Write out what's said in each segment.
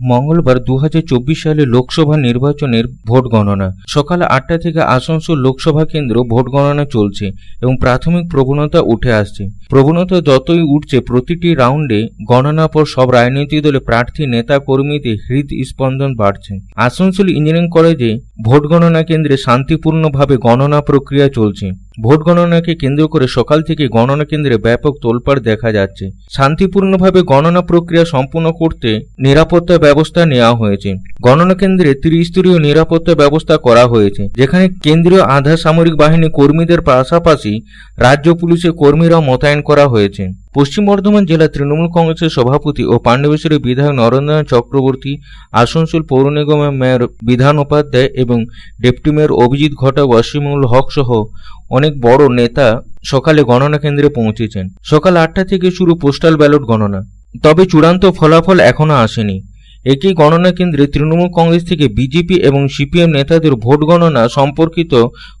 মঙ্গলবার দু হাজার চব্বিশ সালে লোকসভা নির্বাচনের ভোট গণনা। সকাল আটটা থেকে আসানসোল লোকসভা কেন্দ্র ভোট গণনা চলছে এবং প্রাথমিক প্রবণতা উঠে আসছে। প্রবণতা যতই উঠছে, প্রতিটি রাউন্ডে গণনা পর সব রাজনৈতিক দলে প্রার্থী নেতা কর্মীদের হৃদ স্পন্দন বাড়ছে। আসানসোল ইঞ্জিনিয়ারিং কলেজে ভোট গণনা কেন্দ্রে শান্তিপূর্ণভাবে গণনা প্রক্রিয়া চলছে। ভোট গণনাকে কেন্দ্র করে সকাল থেকে গণনা কেন্দ্রে ব্যাপক তোলপাড় দেখা যাচ্ছে। শান্তিপূর্ণভাবে গণনা প্রক্রিয়া সম্পূর্ণ করতে নিরাপত্তা ব্যবস্থা নেওয়া হয়েছে। গণনা কেন্দ্রে ত্রিস্তরীয় নিরাপত্তা ব্যবস্থা করা হয়েছে, যেখানে কেন্দ্রীয় আধা সামরিক বাহিনী কর্মীদের পাশাপাশি রাজ্য পুলিশের কর্মীরাও মোতায়েন করা হয়েছে। পশ্চিম বর্ধমান জেলা তৃণমূল কংগ্রেসের সভাপতি ও পাণ্ডবেশ্বরের বিধায়ক নরেন্দ্রনাথ চক্রবর্তী, আসানসোল পৌর নিগমের মেয়র বিধান উপাধ্যায় এবং ডেপুটি মেয়র অভিজিৎ ঘটক ওয়াসিমুল হক সহ অনেক বড় নেতা সকালে গণনা কেন্দ্রে পৌঁছেছেন। সকাল আটটা থেকে শুরু পোস্টাল ব্যালট গণনা। তবে চূড়ান্ত ফলাফল এখনও আসেনি। একই গণনা কেন্দ্রে তৃণমূল কংগ্রেস থেকে বিজেপি এবং সিপিএম নেতাদের ভোট গণনা সম্পর্কিত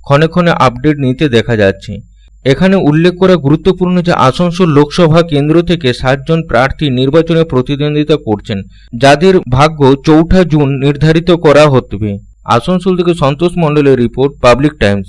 ক্ষণে ক্ষণে আপডেট নিতে দেখা যাচ্ছে। এখানে উল্লেখ করা গুরুত্বপূর্ণ যে আসানসোল লোকসভা কেন্দ্র থেকে সাতজন প্রার্থী নির্বাচনে প্রতিদ্বন্দ্বিতা করছেন, যাদের ভাগ্য চৌঠা জুন নির্ধারিত করা হতবে আসানসোল থেকে সন্তোষ মণ্ডলের রিপোর্ট, পাবলিক টাইমস।